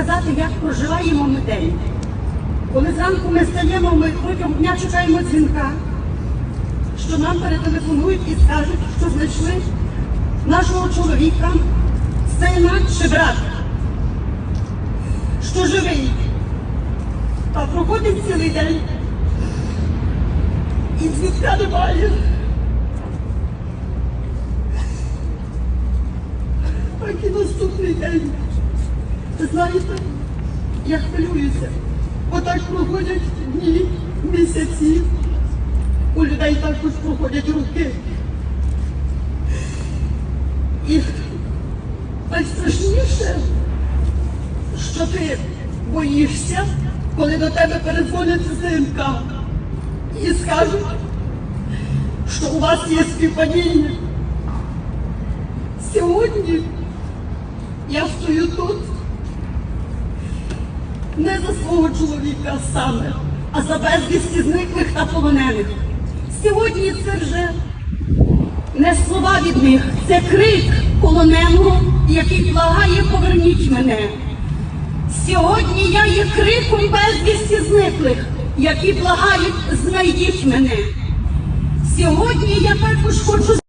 сказати, як проживаємо ми день. Коли зранку ми стаємо, ми протягом дня чекаємо дзвінка, що нам перетелефонують і скажуть, що знайшли нашого чоловіка, сина чи брата, що живий. А проходить цілий день. І дзвінка немає. Так і наступний день. Знаєте, я хвилююся. Отак проходять дні, місяці. У людей також проходять роки. І найстрашніше, що ти боїшся, коли до тебе передзвонять з ЗМК і скажуть, що у вас є співпадіння. Сьогодні я стою тут не за свого чоловіка саме, а за безвісті зниклих та полонених. Сьогодні це вже не слова від них, це крик полоненого, який благає поверніть мене. Сьогодні я є криком безвісті зниклих, які благають знайдіть мене. Сьогодні я також хочу